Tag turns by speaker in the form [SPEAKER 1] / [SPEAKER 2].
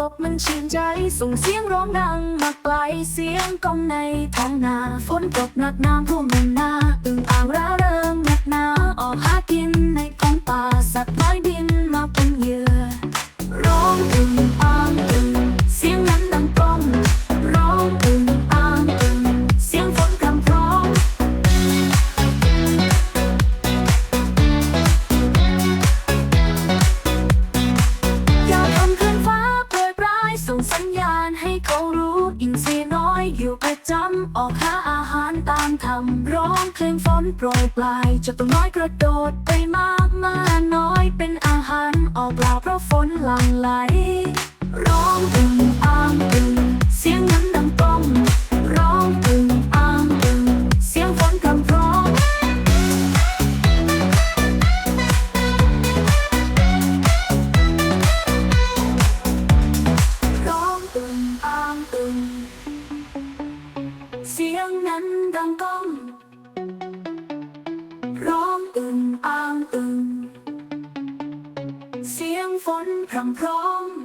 [SPEAKER 1] ตกมันชื่นใจ ส่งเสียงร้องดังมาไกลเสียงกองในท้องนา ฝนตกหนักน้ำท่วมนา ตึงอ่างร้า สินทรีน้อยอยู่ประจำออกหาอาหารตามธรรมร้องเพลงฝนโปรยปลายเจะต้องน้อยกระโดดไปมากมาน้อยเป็นอาหารออกปล่าเพราะฝนหลั่งไหลร้องเพลงึง เสียงนั้นดังก้องร้องอึงอ่างอึง เสียงฝนพรำพร้อม